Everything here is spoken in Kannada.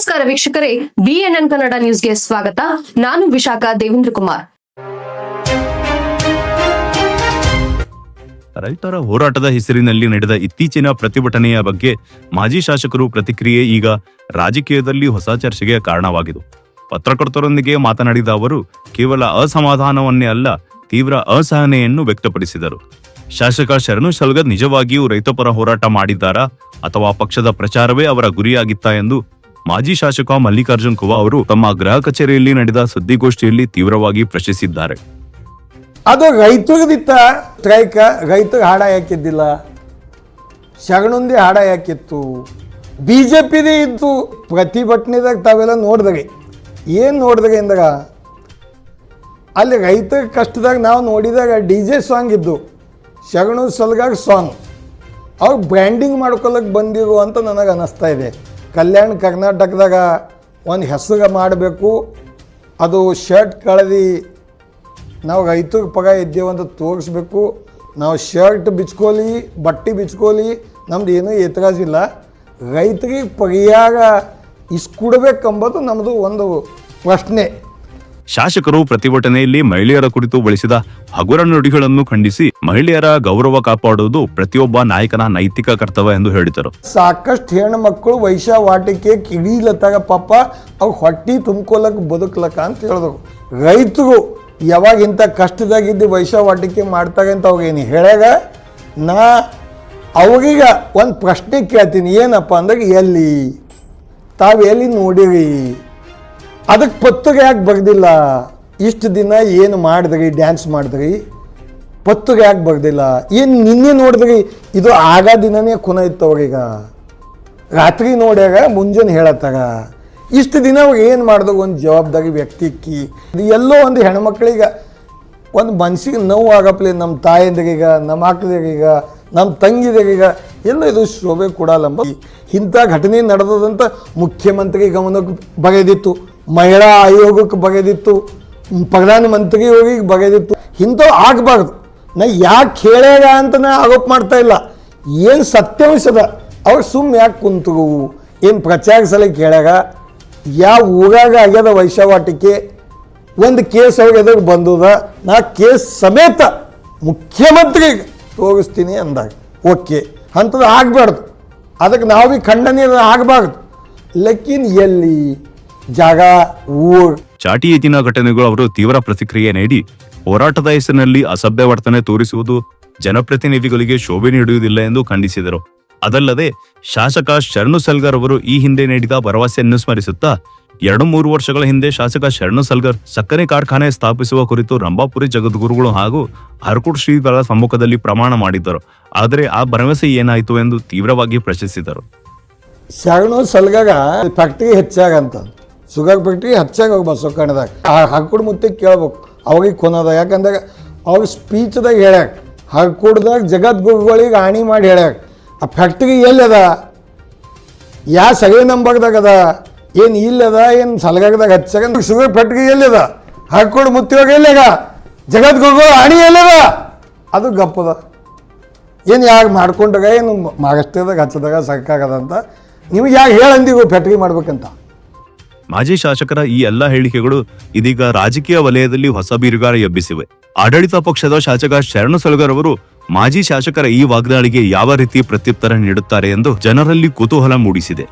ನಮಸ್ಕಾರ ವೀಕ್ಷಕರೇ ಬಿಎನ್ಎನ್ ಕನ್ನಡ ನ್ಯೂಸ್ಗೆ ಸ್ವಾಗತ. ನಾನು ವಿಶಾಖ ದೇವೇಂದ್ರ ಕುಮಾರ್. ರೈತರ ಹೋರಾಟದ ಹೆಸರಿನಲ್ಲಿ ನಡೆದ ಇತ್ತೀಚಿನ ಪ್ರತಿಭಟನೆಯ ಬಗ್ಗೆ ಮಾಜಿ ಶಾಸಕರು ಪ್ರತಿಕ್ರಿಯೆ ಈಗ ರಾಜಕೀಯದಲ್ಲಿ ಹೊಸ ಚರ್ಚೆಗೆ ಕಾರಣವಾಗಿದೆ ಪತ್ರಕರ್ತರೊಂದಿಗೆ ಮಾತನಾಡಿದ ಅವರು, ಕೇವಲ ಅಸಮಾಧಾನವನ್ನೇ ಅಲ್ಲ, ತೀವ್ರ ಅಸಹನೆಯನ್ನು ವ್ಯಕ್ತಪಡಿಸಿದರು. ಶಾಸಕ ಶರಣು ಸಲ್ಗದ್ ನಿಜವಾಗಿಯೂ ರೈತಪರ ಹೋರಾಟ ಮಾಡಿದ್ದಾರಾ ಅಥವಾ ಪಕ್ಷದ ಪ್ರಚಾರವೇ ಅವರ ಗುರಿಯಾಗಿತ್ತಾ ಎಂದು ಮಾಜಿ ಶಾಸಕ ಮಲ್ಲಿಕಾರ್ಜುನ್ ಖುವಾ ಅವರು ತಮ್ಮ ಗೃಹ ಕಚೇರಿಯಲ್ಲಿ ನಡೆದ ಸುದ್ದಿಗೋಷ್ಠಿಯಲ್ಲಿ ತೀವ್ರವಾಗಿ ಪ್ರಶ್ನಿಸಿದ್ದಾರೆ. ಅದು ರೈತರದಿತ್ತ ಸ್ಟ್ರೈಕ ರೈತರ ಹಾಡ ಯಾಕಿದ್ದಿಲ್ಲ? ಶರಣುಂದಿ ಹಾಡ ಯಾಕಿತ್ತು? ಬಿ ಜೆ ಪಿದೇ ಇತ್ತು ಪ್ರತಿಭಟನೆದಾಗ ತಾವೆಲ್ಲ ನೋಡಿದ್ರಿ. ಏನು ನೋಡಿದ್ರಿ ಅಂದಾಗ? ಅಲ್ಲಿ ರೈತರ ಕಷ್ಟದಾಗ ನಾವು ನೋಡಿದಾಗ ಡಿ ಜೆ ಸಾಂಗ್ ಇದ್ದು ಶಗಣು ಸಲ್ಗಾಗ ಸಾಂಗ್ ಅವ್ರು ಬ್ರ್ಯಾಂಡಿಂಗ್ ಮಾಡ್ಕೊಳಕ್ಕೆ ಬಂದಿರು ಅಂತ ನನಗೆ ಅನ್ನಿಸ್ತಾ ಇದೆ. ಕಲ್ಯಾಣ ಕರ್ನಾಟಕದಾಗ ಒಂದು ಹೆಸರು ಮಾಡಬೇಕು. ಅದು ಶರ್ಟ್ ಕಳೆದಿ ನಾವು ರೈತರಿಗೆ ಪಗ ಇದ್ದೇವೆ ಅಂತ ತೋರಿಸ್ಬೇಕು. ನಾವು ಶರ್ಟ್ ಬಿಚ್ಕೋಲಿ, ಬಟ್ಟೆ ಬಿಚ್ಕೋಲಿ, ನಮ್ದು ಏನೂ ಎತ್ತರಾಜಿಲ್ಲ ರೈತರಿಗೆ ಪರಿಹಾರ ಇಸ್ಕೊಡ್ಬೇಕಂಬುದು ನಮ್ಮದು ಒಂದು ಪ್ರಶ್ನೆ. ಶಾಸಕರು ಪ್ರತಿಭಟನೆಯಲ್ಲಿ ಮಹಿಳೆಯರ ಕುರಿತು ಬಳಸಿದ ಹಗುರ ನುಡಿಗಳನ್ನು ಖಂಡಿಸಿ ಮಹಿಳೆಯರ ಗೌರವ ಕಾಪಾಡುವುದು ಪ್ರತಿಯೊಬ್ಬ ನಾಯಕನ ನೈತಿಕ ಕರ್ತವ್ಯ ಎಂದು ಹೇಳಿದರು. ಸಾಕಷ್ಟು ಹೆಣ್ಮಕ್ಳು ವೈಶಾವಾಟಿಕೆ ಕಿಡಿಲತ್ತಾಗ ಪಾಪ, ಅವು ಹೊಟ್ಟಿ ತುಂಬ್ಕೊಲಕ್ಕೆ ಬದುಕ್ಲಕ್ಕ ಅಂತ ಹೇಳಿದ್ರು. ರೈತರು ಯಾವಾಗ ಇಂಥ ಕಷ್ಟದಾಗಿದ್ದು ವೈಶಾವಾಟಿಕೆ ಮಾಡ್ತಾಗ ಅಂತ ಅವ್ರಿಗೇನು ಹೇಳಾಗ ನಾ ಅವ್ರೀಗ ಒಂದು ಪ್ರಶ್ನೆ ಕೇಳ್ತೀನಿ, ಏನಪ್ಪ ಅಂದಾಗ ಎಲ್ಲಿ? ತಾವು ಎಲ್ಲಿ ನೋಡಿರಿ? ಅದಕ್ಕೆ ಪತ್ತುಗೆ ಯಾಕೆ ಬರ್ದಿಲ್ಲ? ಇಷ್ಟು ದಿನ ಏನು ಮಾಡಿದ್ರಿ ಡ್ಯಾನ್ಸ್ ಮಾಡಿದ್ರಿ? ಪತ್ತುಗೆ ಯಾಕೆ ಬಗ್ದಿಲ್ಲ ಏನು ನಿನ್ನೆ ನೋಡಿದ್ರಿ? ಇದು ಆಗ ದಿನನೇ ಖುನ ಇತ್ತು ಅವ್ರೀಗ ರಾತ್ರಿ ನೋಡ್ಯಾಗ ಮುಂಜಾನೆ ಹೇಳತ್ತಾಗ ಇಷ್ಟು ದಿನ ಅವ್ರು ಏನು ಮಾಡಿದ್ರು? ಒಂದು ಜವಾಬ್ದಾರಿ ವ್ಯಕ್ತಿಕ್ಕಿ ಇದು ಎಲ್ಲೋ ಒಂದು ಹೆಣ್ಮಕ್ಳಿಗೆ ಒಂದು ಮನ್ಸಿಗೆ ನೋವು ಆಗಪ್ಲೆ ನಮ್ಮ ತಾಯಂದಿರೀಗ ನಮ್ಮ ಮಕ್ಳಿಗೀಗ ನಮ್ಮ ತಂಗಿದರೀಗ ಎಲ್ಲ ಇದು ಶೋಭೆ ಕೊಡಲ್ಲಂಬ ಇಂಥ ಘಟನೆ ನಡೆದದಂತ ಮುಖ್ಯಮಂತ್ರಿ ಗಮನಕ್ಕೆ ಬಗೆದಿತ್ತು ಮಹಿಳಾ ಆಯೋಗಕ್ಕೆ ಬಗೆದಿತ್ತು ಪ್ರಧಾನಮಂತ್ರಿ ಹೋಗಿ ಬಗೆದಿತ್ತು. ಇಂಥವು ಆಗಬಾರ್ದು. ನಾ ಯಾಕೆ ಹೇಳ್ಯಾಗ ಅಂತ ನಾ ಆರೋಪ ಮಾಡ್ತಾ ಇಲ್ಲ. ಏನು ಸತ್ಯಾಂಶದ? ಅವ್ರು ಸುಮ್ಮನೆ ಯಾಕೆ ಕುಂತುಗವು ಏನು ಪ್ರಚಾರ ಸಲ ಕೇಳ್ಯಾಗ ಯಾವ ಊರಾಗ ಆಗ್ಯದ ವೈಶವಾಟಿಕೆ? ಒಂದು ಕೇಸ್ ಅವ್ರಿಗೆ ಎದುರು ಬಂದದ. ನಾ ಕೇಸ್ ಸಮೇತ ಮುಖ್ಯಮಂತ್ರಿಗೆ ತೋರಿಸ್ತೀನಿ ಅಂದಾಗ, ಓಕೆ. ಅಂಥದ್ದು ಆಗಬಾರ್ದು. ಅದಕ್ಕೆ ನಾವು ಖಂಡನೆ ಆಗಬಾರ್ದು. ಲೆಕ್ಕಿನ ಎಲ್ಲಿ? ಜಾಗ ಊರ್. ಚಾಟಿ ಎತ್ತಿನ ಘಟನೆಗಳು ಅವರು ತೀವ್ರ ಪ್ರತಿಕ್ರಿಯೆ ನೀಡಿ ಹೋರಾಟದ ಹೆಸರಿನಲ್ಲಿ ಅಸಭ್ಯ ವರ್ತನೆ ತೋರಿಸುವುದು ಜನಪ್ರತಿನಿಧಿಗಳಿಗೆ ಶೋಭೆ ನೀಡುವುದಿಲ್ಲ ಎಂದು ಖಂಡಿಸಿದರು. ಅದಲ್ಲದೆ ಶಾಸಕ ಶರಣು ಸಲ್ಗರ್ ಅವರು ಈ ಹಿಂದೆ ನೀಡಿದ ಭರವಸೆಯನ್ನು ಸ್ಮರಿಸುತ್ತಾ ಎರಡು ಮೂರು ವರ್ಷಗಳ ಹಿಂದೆ ಶಾಸಕ ಶರಣು ಸಲ್ಗರ್ ಸಕ್ಕರೆ ಕಾರ್ಖಾನೆ ಸ್ಥಾಪಿಸುವ ಕುರಿತು ರಂಭಾಪುರಿ ಜಗದ್ಗುರುಗಳು ಹಾಗೂ ಹರಕುಟ್ ಶ್ರೀಗಳ ಸಮ್ಮುಖದಲ್ಲಿ ಪ್ರಮಾಣ ಮಾಡಿದ್ದರು. ಆದರೆ ಆ ಭರವಸೆ ಏನಾಯಿತು ಎಂದು ತೀವ್ರವಾಗಿ ಪ್ರಶ್ನಿಸಿದರು. ಶರಣು ಸಲ್ಗಗ ಫ್ಯಾಕ್ಟ್ರಿ ಹೆಚ್ಚಾಗಂತ. ಶುಗರ್ ಫ್ಯಾಕ್ಟ್ರಿ ಹೆಚ್ಚಾಗ ಹೋಗಿ ಬಸವ ಕನ್ನಡದಾಗ ಹಾಕೊಡ್ ಮುತ್ತೆ ಕೇಳ್ಬೇಕು. ಅವಾಗ ಕೊನದ. ಯಾಕಂದಾಗ ಅವ್ರ ಸ್ಪೀಚ್ದಾಗ ಹೇಳ್ಯಾಕ. ಹಾಕೊಡ್ದಾಗ ಜಗದ್ಗುರುಗಳಿಗೆ ಹಾನಿ ಮಾಡಿ ಹೇಳ್ಯಾಕ. ಆ ಫ್ಯಾಕ್ಟ್ರಿ ಎಲ್ಲದ? ಯಾ ಸಗಳಿ ನಂಬರ್ದಾಗ ಅದ? ಏನು ಇಲ್ಲದ? ಏನು ಸಲಗಾಗದಾಗ ಹಚ್ಚಾಗ ಶುಗರ್ ಫ್ಯಾಕ್ಟ್ರಿ ಎಲ್ಲದ? ಹಾಕೊಡ್ ಮುತ್ತಿವಾಗ ಎಲ್ಲಾಗ? ಜಗದ್ಗುರುಗಳು ಹಾನಿ ಎಲ್ಲದ? ಅದು ಗಪ್ಪದ. ಏನು ಯಾಕೆ ಮಾಡ್ಕೊಂಡಾಗ, ಏನು ಮಾಗಷ್ಟೇದಾಗ ಹಚ್ಚದಾಗ ಸಾಕಾಗದಂತ ನಿಮಗೆ ಯಾಕೆ ಹೇಳಂದಿಗೂ ಫ್ಯಾಕ್ಟ್ರಿ ಮಾಡ್ಬೇಕಂತ? ಮಾಜಿ ಶಾಸಕರ ಈ ಎಲ್ಲ ಹೇಳಿಕೆಗಳು ಇದೀಗ ರಾಜಕೀಯ ವಲಯದಲ್ಲಿ ಹೊಸ ಬಿರುಗಾರ ಎಬ್ಬಿಸಿವೆ. ಆಡಳಿತ ಪಕ್ಷದ ಶಾಸಕ ಶರಣ ಸಲಗರ್ ಅವರು ಮಾಜಿ ಶಾಸಕರ ಈ ವಾಗ್ದಾಳಿಗೆ ಯಾವ ರೀತಿ ಪ್ರತ್ಯುತ್ತರ ನೀಡುತ್ತಾರೆ ಎಂದು ಜನರಲ್ಲಿ ಕುತೂಹಲ ಮೂಡಿಸಿದೆ.